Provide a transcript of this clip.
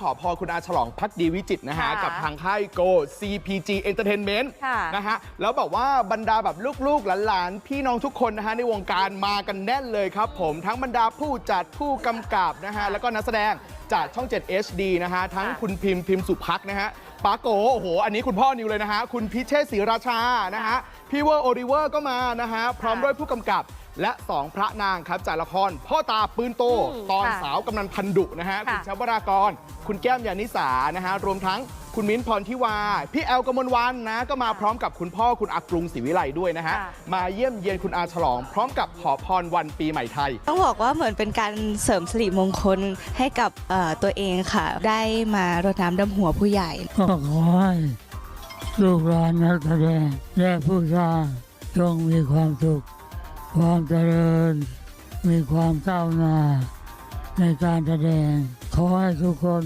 ขอพรคุณอาฉลองพักดีวิจิตรนะฮะ ค่ะกับทางค่าย Go CPG Entertainment ค่ะนะฮะ แล้วบอกว่าบรรดาแบบลูกๆ หลานๆ พี่น้องทุกคนนะฮะ ในวงการมากันแน่นเลยครับผมทั้งบรรดาผู้จัดผู้กำกับนะฮะ แล้วก็นักแสดงจากช่อง 7 HD นะฮะ ทั้งค่ะ คุณพิมพ์พิมพ์สุพักนะฮะปาโกโอ้โห อันนี้คุณพ่อนิวเลยนะฮะ คุณพิเชษศรีราชานะฮะพี่เวอร์โอริเวอร์ก็มานะฮะพร้อมด้วยผู้กำกับ และ 2 พระนางครับจากละคร พ่อตาปืนโตอืมตอนค่ะสาวกำนันพันดุนะฮะค่ะคุณชวรากร คุณแก้มยานิสานะฮะรวมทั้งคุณมิ้นท์พรทิวา พี่แอลกมลวันนะ ก็มาพร้อมกับคุณพ่อคุณอากรุงศรีวิไลด้วยนะฮะ ค่ะ มาเยี่ยมเยียนคุณอาฉลอง พร้อมกับขอพรวันปีใหม่ไทย ต้องบอกว่าเหมือนเป็นการเสริมสิริมงคลให้กับเอ่อตัวเองค่ะ ได้มารดน้ำดำหัวผู้ใหญ่ ก็ขอให้ลูกหลานนักแสดงและผู้สร้างจงมีความสุข ความเจริญ มีความก้าวหน้าในการแสดงขอให้ทุกคน